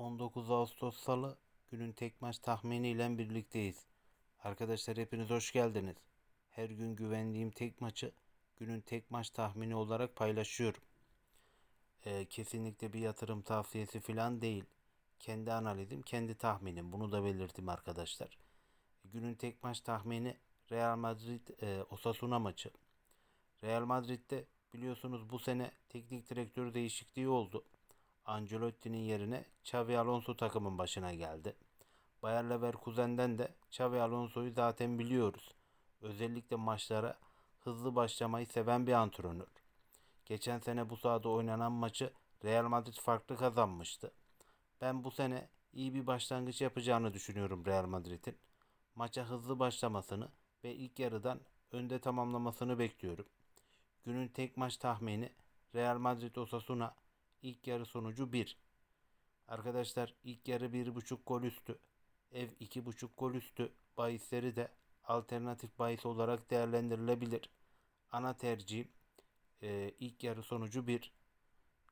19 Ağustos Salı günün tek maç tahminiyle birlikteyiz. Arkadaşlar hepiniz hoş geldiniz. Her gün güvendiğim tek maçı günün tek maç tahmini olarak paylaşıyorum. Ee, kesinlikle bir yatırım tavsiyesi falan değil. Kendi analizim, kendi tahminim. Bunu da belirttim arkadaşlar. Günün tek maç tahmini Real Madrid e, Osasuna maçı. Real Madrid'de biliyorsunuz bu sene teknik direktör değişikliği oldu. Ancelotti'nin yerine Xavi Alonso takımın başına geldi. Bayer Leverkusen'den de Xavi Alonso'yu zaten biliyoruz. Özellikle maçlara hızlı başlamayı seven bir antrenör. Geçen sene bu sahada oynanan maçı Real Madrid farklı kazanmıştı. Ben bu sene iyi bir başlangıç yapacağını düşünüyorum Real Madrid'in. Maça hızlı başlamasını ve ilk yarıdan önde tamamlamasını bekliyorum. Günün tek maç tahmini Real Madrid Osasuna ilk yarı sonucu 1. Arkadaşlar ilk yarı 1.5 gol üstü. Ev 2.5 gol üstü bahisleri de alternatif bahis olarak değerlendirilebilir. Ana tercihim e, ilk yarı sonucu 1.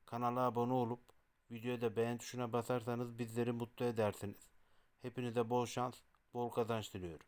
Kanala abone olup videoya da beğen tuşuna basarsanız bizleri mutlu edersiniz. Hepinize bol şans, bol kazanç diliyorum.